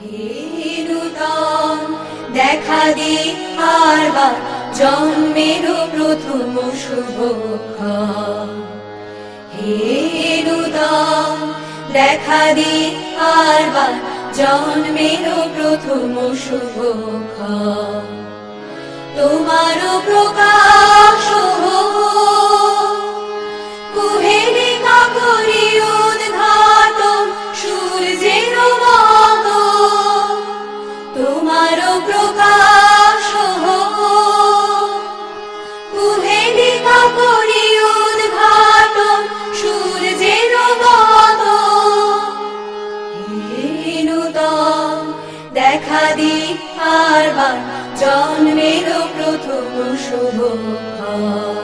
হে নূতন দেখা দি আরবার জন্মের প্রথম দেখা দি আরবার জন্মের প্রথম শুভক্ষণ তোমার প্রকাশ দেখা দি আরবার জন্মের প্রথম শুভক্ষণ।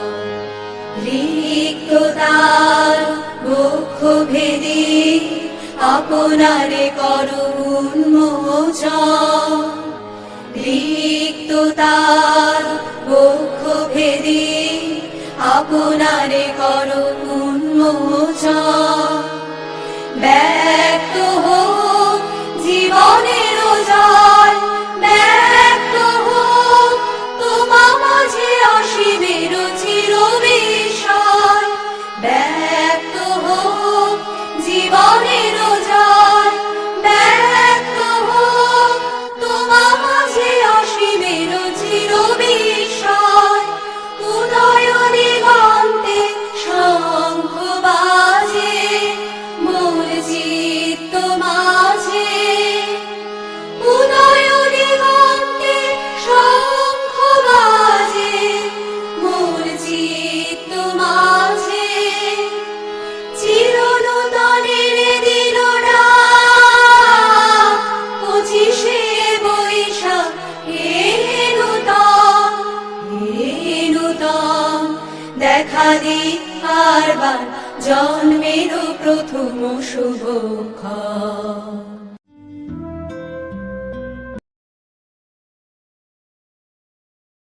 রিক্ততার বক্ষ ভেদি আপনারে করুণ মোচন। রিক্ততার বক্ষ ভেদি আপনারে করুণ মোচন। নূতন দেখা দি আরবার জন্মের প্রথম শুভক্ষণ